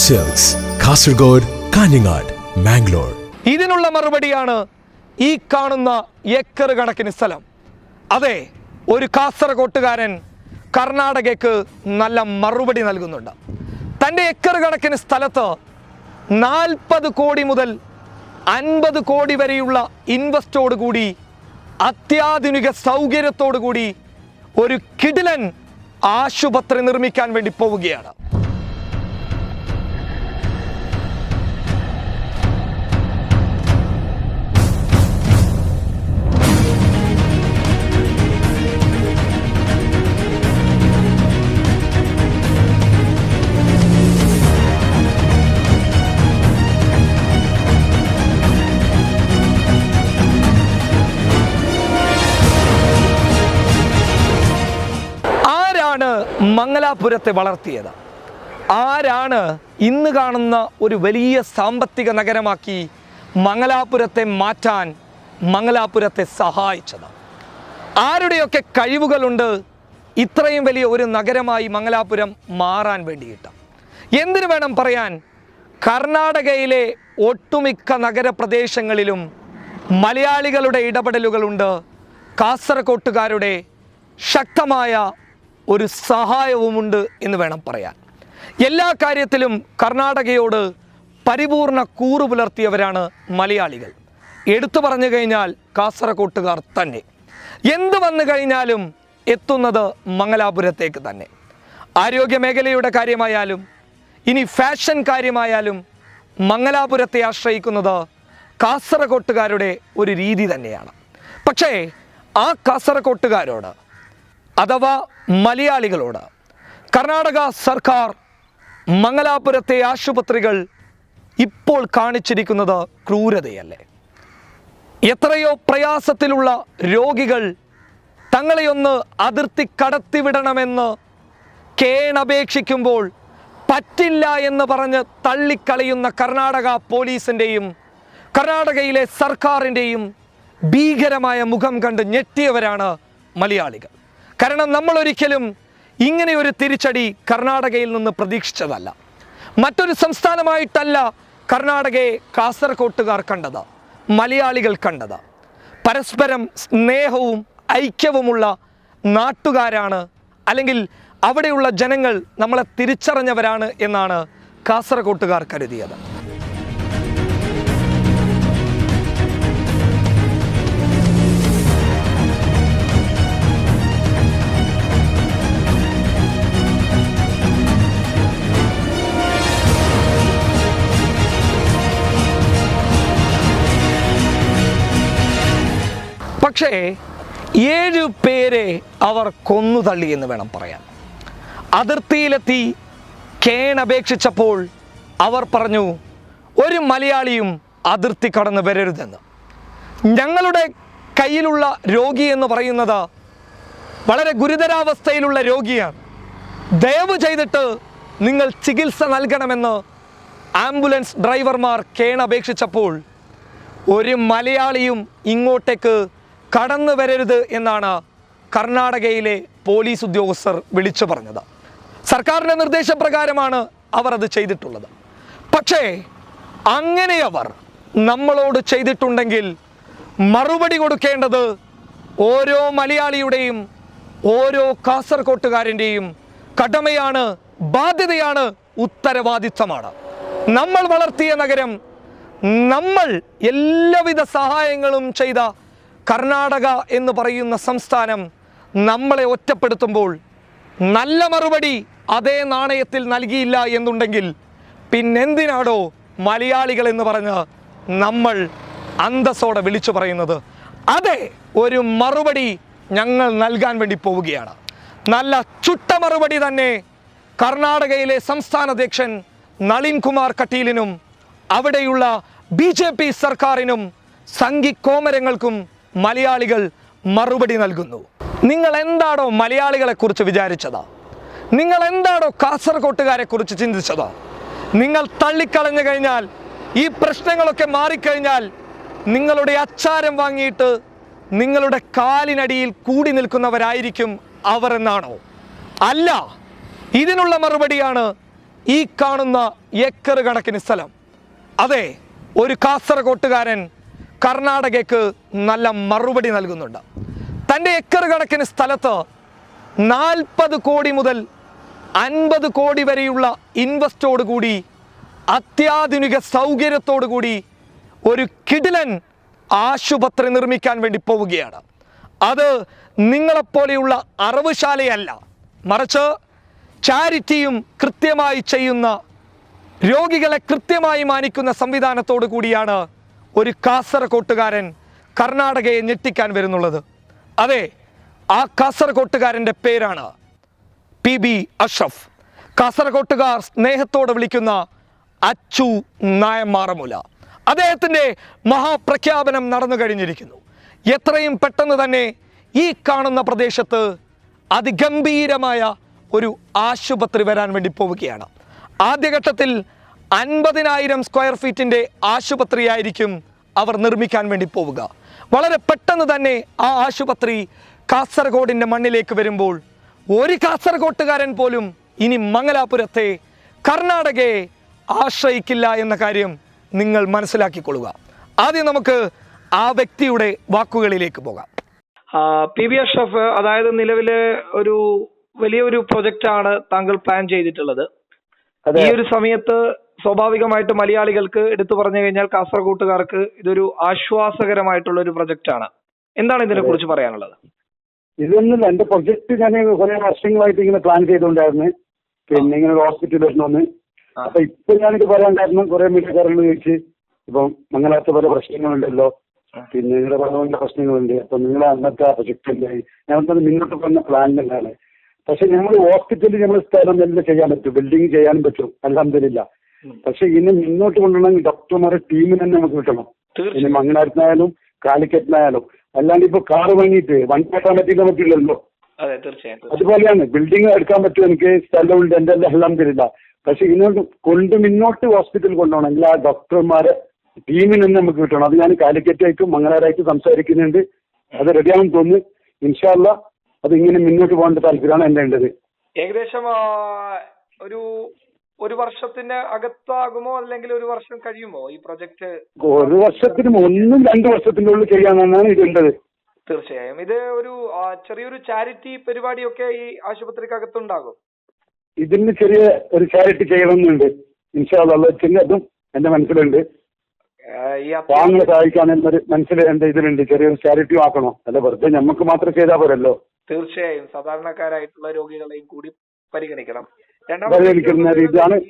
Cells Kasaragod Kanhangad Mangalore ഇതിനുള്ള മറുപടിയാണ് ഈ കാണുന്ന ഏക്കർ കണക്കിന് സ്ഥലം. അതെ ഒരു കാസർഗോട്ടുകാരൻ കർണാടകയ്ക്ക് നല്ല മറുപടി നൽകുന്നുണ്ട്. തന്റെ ഏക്കർ കണക്കിന് സ്ഥലത്ത് നാൽപ്പത് കോടി മുതൽ അൻപത് കോടി വരെയുള്ള ഇൻവെസ്റ്റോട് കൂടി അത്യാധുനിക സൗകര്യത്തോടു കൂടി ഒരു കിടിലൻ ആശുപത്രി നിർമ്മിക്കാൻ വേണ്ടി പോവുകയാണ്. മംഗലാപുരത്തെ വളർത്തിയത്. ആരാണ് ഇന്ന് കാണുന്ന ഒരു വലിയ സാമ്പത്തിക നഗരമാക്കി മംഗലാപുരത്തെ മാറ്റാൻ മംഗലാപുരത്തെ സഹായിച്ചത്? ആരുടെയൊക്കെ കഴിവുകളുണ്ട് ഇത്രയും വലിയ ഒരു നഗരമായി മംഗലാപുരം മാറാൻ വേണ്ടിയിട്ട്? എന്തിനു വേണം പറയാൻ? കർണാടകയിലെ ഒട്ടുമിക്ക നഗരപ്രദേശങ്ങളിലും മലയാളികളുടെ ഇടപെടലുകളുണ്ട്. കാസർകോട്ടുകാരുടെ ശക്തമായ ഒരു സഹായവുമുണ്ട് എന്ന് വേണം പറയാൻ. എല്ലാ കാര്യത്തിലും കർണാടകയോട് പരിപൂർണ കൂറു പുലർത്തിയവരാണ് മലയാളികൾ. എടുത്തു പറഞ്ഞു കഴിഞ്ഞാൽ കാസർകോട്ടുകാർ തന്നെ. എന്ത് വന്നു കഴിഞ്ഞാലും എത്തുന്നത് മംഗലാപുരത്തേക്ക് തന്നെ. ആരോഗ്യ മേഖലയുടെ കാര്യമായാലും ഇനി ഫാഷൻ കാര്യമായാലും മംഗലാപുരത്തെ ആശ്രയിക്കുന്നത് കാസർകോട്ടുകാരുടെ ഒരു രീതി തന്നെയാണ്. പക്ഷേ ആ കാസർകോട്ടുകാരോട് അഥവാ മലയാളികളോട്. കർണാടക സർക്കാർ മംഗലാപുരത്തെ ആശുപത്രികൾ ഇപ്പോൾ കാണിച്ചിരിക്കുന്നത് ക്രൂരതയല്ലേ? എത്രയോ പ്രയാസത്തിലുള്ള രോഗികൾ തങ്ങളെയൊന്ന് അതിർത്തി കടത്തിവിടണമെന്ന് കേണപേക്ഷിക്കുമ്പോൾ പറ്റില്ല എന്ന് പറഞ്ഞ് തള്ളിക്കളയുന്ന കർണാടക പോലീസിന്റെയും കർണാടകയിലെ സർക്കാരിന്റെയും ഭീകരമായ മുഖം കണ്ട് ഞെട്ടിയവരാണ് മലയാളികൾ. കാരണം നമ്മൾ ഒരിക്കലും ഇങ്ങനെ ഒരു തിരിച്ചടി കർണാടകയിൽ നിന്ന് പ്രതീക്ഷിച്ചതല്ല. മറ്റൊരു സംസ്ഥാനമായിട്ടല്ല കർണാടകയെ കാസർകോട്ടുകാർ കണ്ടത് മലയാളികൾ കണ്ടത്. പരസ്പരം സ്നേഹവും ഐക്യവുമുള്ള നാട്ടുകാരാണ് അല്ലെങ്കിൽ അവിടെയുള്ള ജനങ്ങൾ നമ്മളെ തിരിച്ചറിഞ്ഞവരാണ് എന്നാണ് കാസർകോട്ടുകാർ കരുതിയത്. പക്ഷേ ഏഴു പേരെ അവർ കൊന്നു തള്ളി എന്ന് വേണം പറയാൻ. അതിർത്തിയിലെത്തി കേൺ അപേക്ഷിച്ചപ്പോൾ അവർ പറഞ്ഞു ഒരു മലയാളിയും അതിർത്തി കടന്ന് വരരുതെന്ന്. ഞങ്ങളുടെ കയ്യിലുള്ള രോഗി എന്ന് പറയുന്നത് വളരെ ഗുരുതരാവസ്ഥയിലുള്ള രോഗിയാണ്. ദയവ് ചെയ്തിട്ട് നിങ്ങൾ ചികിത്സ നൽകണമെന്ന് ആംബുലൻസ് ഡ്രൈവർമാർ കേണപേക്ഷിച്ചപ്പോൾ ഒരു മലയാളിയും ഇങ്ങോട്ടേക്ക് കടന്നു വരരുത് എന്നാണ് കർണാടകയിലെ പോലീസ് ഉദ്യോഗസ്ഥർ വിളിച്ചു പറഞ്ഞത്. സർക്കാരിന്റെ നിർദ്ദേശപ്രകാരമാണ് അവർ അത് ചെയ്തിട്ടുള്ളത്. പക്ഷേ അങ്ങനെ അവർ നമ്മളോട് ചെയ്തിട്ടുണ്ടെങ്കിൽ മറുപടി കൊടുക്കേണ്ടത് ഓരോ മലയാളിയുടെയും ഓരോ കാസർകോട്ടുകാരന്റെയും കടമയാണ് ബാധ്യതയാണ് ഉത്തരവാദിത്തമാണ്. നമ്മൾ വളർത്തിയ നഗരം നമ്മൾ എല്ലാവിധ സഹായങ്ങളും ചെയ്ത കർണാടക എന്ന് പറയുന്ന സംസ്ഥാനം നമ്മളെ ഒറ്റപ്പെടുത്തുമ്പോൾ നല്ല മറുപടി അതേ നാണയത്തിൽ നൽകിയില്ല എന്നുണ്ടെങ്കിൽ പിന്നെന്തിനാടോ മലയാളികൾ എന്ന് പറഞ്ഞ് നമ്മൾ അന്തസ്സോടെ വിളിച്ചു പറയുന്നത്? അതെ ഒരു മറുപടി ഞങ്ങൾ നൽകാൻ വേണ്ടി പോവുകയാണ്. നല്ല ചുട്ട മറുപടി തന്നെ കർണാടകയിലെ സംസ്ഥാന അധ്യക്ഷൻ നളിൻ കുമാർ കട്ടീലിനും അവിടെയുള്ള ബി സർക്കാരിനും സംഘിക്കോമരങ്ങൾക്കും മലയാളികൾ മറുപടി നൽകുന്നു. നിങ്ങൾ എന്താണോ മലയാളികളെ കുറിച്ച് വിചാരിച്ചത്? നിങ്ങൾ എന്താണോ കാസർകോട്ടുകാരെ കുറിച്ച് ചിന്തിച്ചത്? നിങ്ങൾ തള്ളിക്കളഞ്ഞു കഴിഞ്ഞാൽ ഈ പ്രശ്നങ്ങളൊക്കെ മാറിക്കഴിഞ്ഞാൽ നിങ്ങളുടെ അച്ചാരം വാങ്ങിയിട്ട് നിങ്ങളുടെ കാലിനടിയിൽ കൂടി നിൽക്കുന്നവരായിരിക്കും അവർ എന്നാണോ? അല്ല ഇതിനുള്ള മറുപടിയാണ് ഈ കാണുന്ന ഏക്കർ കണക്കിന് സ്ഥലം. അതെ ഒരു കാസർഗോട്ടുകാരൻ കർണാടകയ്ക്ക് നല്ല മറുപടി നൽകുന്നുണ്ട്. തന്റെ ഏക്കർ കണക്കിന് സ്ഥലത്ത് നാൽപ്പത് കോടി മുതൽ അൻപത് കോടി വരെയുള്ള ഇൻവെസ്റ്റോട് കൂടി അത്യാധുനിക സൗകര്യത്തോടു കൂടി ഒരു കിടിലൻ ആശുപത്രി നിർമ്മിക്കാൻ വേണ്ടി പോവുകയാണ്. അത് നിങ്ങളെപ്പോലെയുള്ള അറിവുശാലയല്ല. മറിച്ച് ചാരിറ്റിയും കൃത്യമായി ചെയ്യുന്ന രോഗികളെ കൃത്യമായി മാനിക്കുന്ന സംവിധാനത്തോടു കൂടിയാണ് ഒരു കാസർകോട്ടുകാരൻ കർണാടകയെ ഞെട്ടിക്കാൻ വരുന്നുള്ളത്. അതെ ആ കാസർകോട്ടുകാരന്റെ പേരാണ് പി ബി അഷ്റഫ്. കാസർകോട്ടുകാർ സ്നേഹത്തോടെ വിളിക്കുന്ന അച്ചു നായമാറമുല അദ്ദേഹത്തിന്റെ മഹാപ്രഖ്യാപനം നടന്നു കഴിഞ്ഞിരിക്കുന്നു. എത്രയും പെട്ടെന്ന് തന്നെ ഈ കാണുന്ന പ്രദേശത്ത് അതിഗംഭീരമായ ഒരു ആശുപത്രി വരാൻ വേണ്ടി പോവുകയാണ്. ആദ്യഘട്ടത്തിൽ അൻപതിനായിരം സ്ക്വയർ ഫീറ്റിന്റെ ആശുപത്രിയായിരിക്കും അവർ നിർമ്മിക്കാൻ വേണ്ടി പോവുക. വളരെ പെട്ടെന്ന് തന്നെ ആ ആശുപത്രി കാസർഗോഡിന്റെ മണ്ണിലേക്ക് വരുമ്പോൾ ഒരു കാസർഗോട്ടുകാരൻ പോലും ഇനി മംഗലാപുരത്തെ കർണാടകയെ ആശ്രയിക്കില്ല എന്ന കാര്യം നിങ്ങൾ മനസ്സിലാക്കിക്കൊള്ളുക. ആദ്യം നമുക്ക് ആ വ്യക്തിയുടെ വാക്കുകളിലേക്ക് പോകാം. പി വി അഷ്റഫ് അതായത് നിലവിലെ ഒരു വലിയൊരു പ്രൊജക്റ്റാണ് ആണ് താങ്കൾ പ്ലാൻ ചെയ്തിട്ടുള്ളത്. ഈ ഒരു സമയത്ത് സ്വാഭാവികമായിട്ട് മലയാളികൾക്ക് എടുത്തു പറഞ്ഞു കഴിഞ്ഞാൽ കാസർഗോട്ടുകാർക്ക് ഇതൊരു ആശ്വാസകരമായിട്ടുള്ള ഒരു പ്രൊജക്റ്റ് ആണ് എന്താണ് ഇതിനെ കുറിച്ച് പറയാനുള്ളത്? ഇതൊന്നും എന്റെ പ്രൊജക്ട് ഞാൻ കുറെ വർഷങ്ങളായിട്ട് ഇങ്ങനെ പ്ലാൻ ചെയ്തുകൊണ്ടായിരുന്നു. പിന്നെ ഇങ്ങനെ ഒരു ഹോസ്പിറ്റൽ വരണമെന്ന്. അപ്പൊ ഇപ്പൊ ഞാനിത് പറയാൻ കാരണം കുറെ മീഡിയക്കാരോട് ചോദിച്ച്. ഇപ്പം മംഗലാത്ത പല പ്രശ്നങ്ങളുണ്ടല്ലോ. പിന്നെ നിങ്ങളുടെ പറഞ്ഞ പ്രശ്നങ്ങളുണ്ട്. അപ്പൊ നിങ്ങളെ അന്നത്തെ ആ പ്രൊജക്ട് എന്തായി? ഞങ്ങൾക്കത് മുന്നോട്ട് പോകുന്ന പ്ലാൻ തന്നെയാണ് പക്ഷെ ഞങ്ങൾ ഹോസ്പിറ്റലിൽ ഞങ്ങൾ സ്ഥലം എല്ലാം ചെയ്യാൻ പറ്റും. ബിൽഡിംഗ് ചെയ്യാനും പറ്റും. അലഹമില്ല. പക്ഷെ ഇനി മുന്നോട്ട് കൊണ്ടുവരണമെങ്കിൽ ഡോക്ടർമാരെ ടീമിന് തന്നെ നമുക്ക് കിട്ടണം. ഇനി തീർച്ചയായും മംഗലാരത്തിനായാലും കാലിക്കറ്റിനായാലും. അല്ലാണ്ട് ഇപ്പൊ കാറ് വാങ്ങിയിട്ട് വൺ കാട്ടാൻ പറ്റില്ല തീർച്ചയായും. അതുപോലെയാണ് ബിൽഡിംഗ് എടുക്കാൻ പറ്റും എനിക്ക് സ്ഥലമുണ്ട് എന്റെ എല്ലാം എല്ലാം തരില്ല പക്ഷെ ഇങ്ങോട്ട് കൊണ്ട് മുന്നോട്ട് ഹോസ്പിറ്റൽ കൊണ്ടുപോകണമെങ്കിൽ ആ ഡോക്ടർമാരെ ടീമിന് തന്നെ നമുക്ക് കിട്ടണം. അത് ഞാൻ കാലിക്കറ്റായിട്ടും മംഗളാരായിട്ടും സംസാരിക്കുന്നുണ്ട്. അത് റെഡിയാണെന്ന് തോന്നുന്നു. ഇൻഷാല്ല അത് ഇങ്ങനെ മുന്നോട്ട് പോകേണ്ട താല്പര്യമാണ് എന്റെ ഉള്ളത്. ഏകദേശം ഒരു ഒരു വർഷത്തിന്റെ അകത്താകുമോ അല്ലെങ്കിൽ ഒരു വർഷം കഴിയുമോ ഈ പ്രൊജക്ട്? ഒരു വർഷത്തിനും ഒന്നും രണ്ടു വർഷത്തിന്റെ ഉള്ളിൽ ചെയ്യാമെന്നാണ് ഇതുണ്ടത് തീർച്ചയായും. ഇത് ഒരു ചെറിയൊരു ചാരിറ്റി പരിപാടിയൊക്കെ ഈ ആശുപത്രിക്കകത്തുണ്ടാകും. ഇതിന് ചെറിയ ഒരു ചാരിറ്റി ചെയ്യണമെന്നുണ്ട്. ഇൻഷാല്ല അതും എന്റെ മനസ്സിലുണ്ട്. പാവങ്ങളെ സഹായിക്കാൻ എന്നൊരു മനസ്സിൽ എന്റെ ഇതിലുണ്ട്. ചെറിയൊരു ചാരിറ്റി ആക്കണം. അല്ല വെറുതെ നമുക്ക് മാത്രം ചെയ്താൽ പോരല്ലോ. തീർച്ചയായും. സാധാരണക്കാരായിട്ടുള്ള രോഗികളെയും കൂടി പരിഗണിക്കണം. ഇതാണ്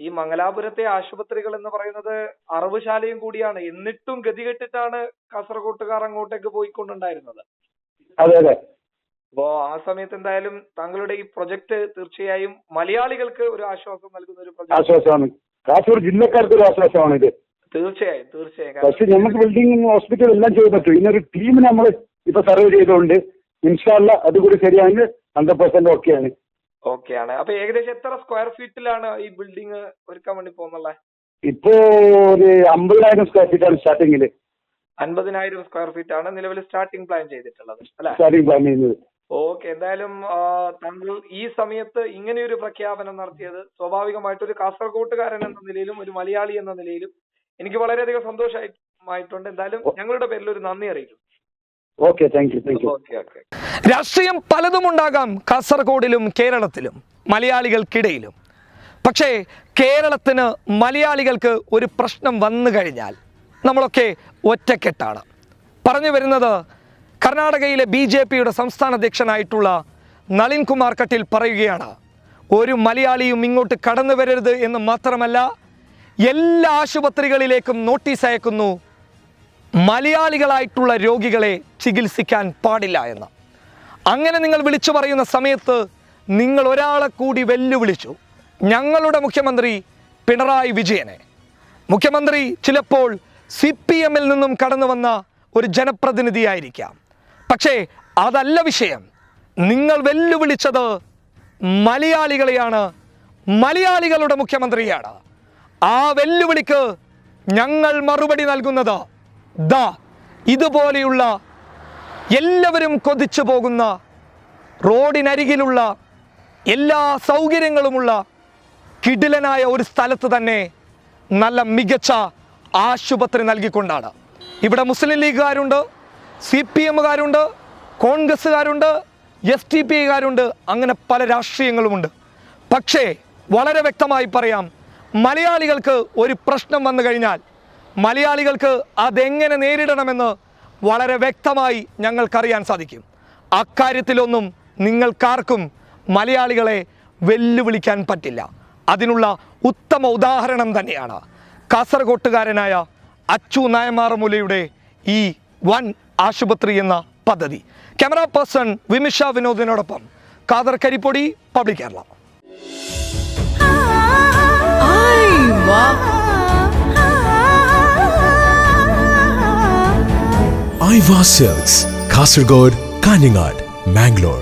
ഈ- മംഗലാപുരത്തെ ആശുപത്രികൾ എന്ന് പറയുന്നത് അറിവുശാലയും കൂടിയാണ്. എന്നിട്ടും ഗതികെട്ടിട്ടാണ് കാസർഗോട്ടുകാർ അങ്ങോട്ടേക്ക് പോയിക്കൊണ്ടുണ്ടായിരുന്നത്. അതെ അതെ. അപ്പോ ആ സമയത്ത് എന്തായാലും താങ്കളുടെ ഈ പ്രൊജക്ട് തീർച്ചയായും മലയാളികൾക്ക് ഒരു ആശ്വാസം നൽകുന്ന ഒരു ആശ്വാസമാണ്. കാസർഗോഡ് ജില്ലക്കാർക്ക് ഒരു ആശ്വാസമാണ് ഇത്. തീർച്ചയായും തീർച്ചയായും. പക്ഷെ ഞങ്ങൾക്ക് നമുക്ക് ബിൽഡിംഗ് ഹോസ്പിറ്റൽ എല്ലാം ചെയ്യാൻ പറ്റും. ഇന്നൊരു ടീം നമ്മൾ ഇപ്പൊ സർവ് ചെയ്തുകൊണ്ട് ഇൻഷാല്ല അതുകൂടി ശരിയാണെങ്കിൽ ഹൺഡ്രഡ് പെർസെന്റ് ഓക്കെയാണ് ഓക്കെയാണ് അപ്പൊ ഏകദേശം എത്ര സ്ക്വയർ ഫീറ്റിലാണ് ഈ ബിൽഡിംഗ് ഒരുക്കാൻ വേണ്ടി പോകുന്നുള്ളത് ഇപ്പോ ഒരു അമ്പതിനായിരം സ്ക്വയർ ഫീറ്റ് ആണ് സ്റ്റാർട്ടിംഗിൽ അൻപതിനായിരം സ്ക്വയർ ഫീറ്റ് ആണ് നിലവിൽ സ്റ്റാർട്ടിംഗ് പ്ലാൻ ചെയ്തിട്ടുള്ളത് അല്ലെ? സ്റ്റാർട്ടിങ് പ്ലാൻ ചെയ്യുന്നത്. ഓക്കെ എന്തായാലും താങ്കൾ ഈ സമയത്ത് ഇങ്ങനെ ഒരു പ്രഖ്യാപനം നടത്തിയത് സ്വാഭാവികമായിട്ട് ഒരു കാസർഗോട്ടുകാരൻ എന്ന നിലയിലും ഒരു മലയാളി എന്ന നിലയിലും എനിക്ക് വളരെയധികം സന്തോഷമായിട്ടുണ്ട്. എന്തായാലും ഞങ്ങളുടെ പേരിൽ ഒരു നന്ദി അറിയിക്കും okay thank you thank you okay okay രാഷ്ട്രീയം പലതും ഉണ്ടാകാം കാസർഗോഡിലും കേരളത്തിലും മലയാളികൾക്കിടയിലും. പക്ഷേ കേരളത്തിന് മലയാളികൾക്ക് ഒരു പ്രശ്നം വന്നു കഴിഞ്ഞാൽ നമ്മളൊക്കെ ഒറ്റക്കെട്ടാണ്. പറഞ്ഞു വരുന്നത് കർണാടകയിലെ ബി ജെ പിയുടെ സംസ്ഥാന അധ്യക്ഷനായിട്ടുള്ള നളിൻ കുമാർ കട്ടിൽ പറയുകയാണ് ഒരു മലയാളിയും ഇങ്ങോട്ട് കടന്നു വരരുത് എന്ന് മാത്രമല്ല എല്ലാ ആശുപത്രികളിലേക്കും നോട്ടീസ് അയക്കുന്നു മലയാളികളായിട്ടുള്ള രോഗികളെ ചികിത്സിക്കാൻ പാടില്ല എന്ന്. അങ്ങനെ നിങ്ങൾ വിളിച്ചു പറയുന്ന സമയത്ത് നിങ്ങൾ ഒരാളെ കൂടി വെല്ലുവിളിച്ചു. ഞങ്ങളുടെ മുഖ്യമന്ത്രി പിണറായി വിജയനെ. മുഖ്യമന്ത്രി ചിലപ്പോൾ സി പി എമ്മിൽ നിന്നും കടന്നു വന്ന ഒരു ജനപ്രതിനിധിയായിരിക്കാം. പക്ഷേ അതല്ല വിഷയം. നിങ്ങൾ വെല്ലുവിളിച്ചത് മലയാളികളെയാണ്. മലയാളികളുടെ മുഖ്യമന്ത്രിയാണ്. ആ വെല്ലുവിളിക്ക് ഞങ്ങൾ മറുപടി നൽകുന്നത് ദാ ഇതുപോലെയുള്ള എല്ലാവരും കൊതിച്ചു പോകുന്ന റോഡിനരികിലുള്ള എല്ലാ സൗകര്യങ്ങളുമുള്ള കിടിലനായ ഒരു സ്ഥലത്ത് തന്നെ നല്ല മികച്ച ആശുപത്രി നൽകിക്കൊണ്ടാണ്. ഇവിടെ മുസ്ലിം ലീഗുകാരുണ്ട് സി പി എമ്മുകാരുണ്ട് കോൺഗ്രസ്സുകാരുണ്ട് എസ് ടി പി കാരുണ്ട് അങ്ങനെ പല രാഷ്ട്രീയങ്ങളുമുണ്ട്. പക്ഷേ വളരെ വ്യക്തമായി പറയാം മലയാളികൾക്ക് ഒരു പ്രശ്നം വന്നു കഴിഞ്ഞാൽ മലയാളികൾക്ക് അതെങ്ങനെ നേരിടണമെന്ന് വളരെ വ്യക്തമായി ഞങ്ങൾക്കറിയാൻ സാധിക്കും. അക്കാര്യത്തിലൊന്നും നിങ്ങൾക്കാർക്കും മലയാളികളെ വെല്ലുവിളിക്കാൻ പറ്റില്ല. അതിനുള്ള ഉത്തമ ഉദാഹരണം തന്നെയാണ് കാസർഗോട്ടുകാരനായ അച്ചു നായമാറമുലയുടെ ഈ വൻ ആശുപത്രി എന്ന പദ്ധതി. ക്യാമറ പേഴ്സൺ വിമിഷ വിനോദിനോടൊപ്പം കാദർ കരിപ്പൊടി പബ്ലിക് കേരള. വായ്വ സെൽസ് കാസർഗോഡ് കാഞ്ഞങ്ങാട് മാംഗ്ലൂർ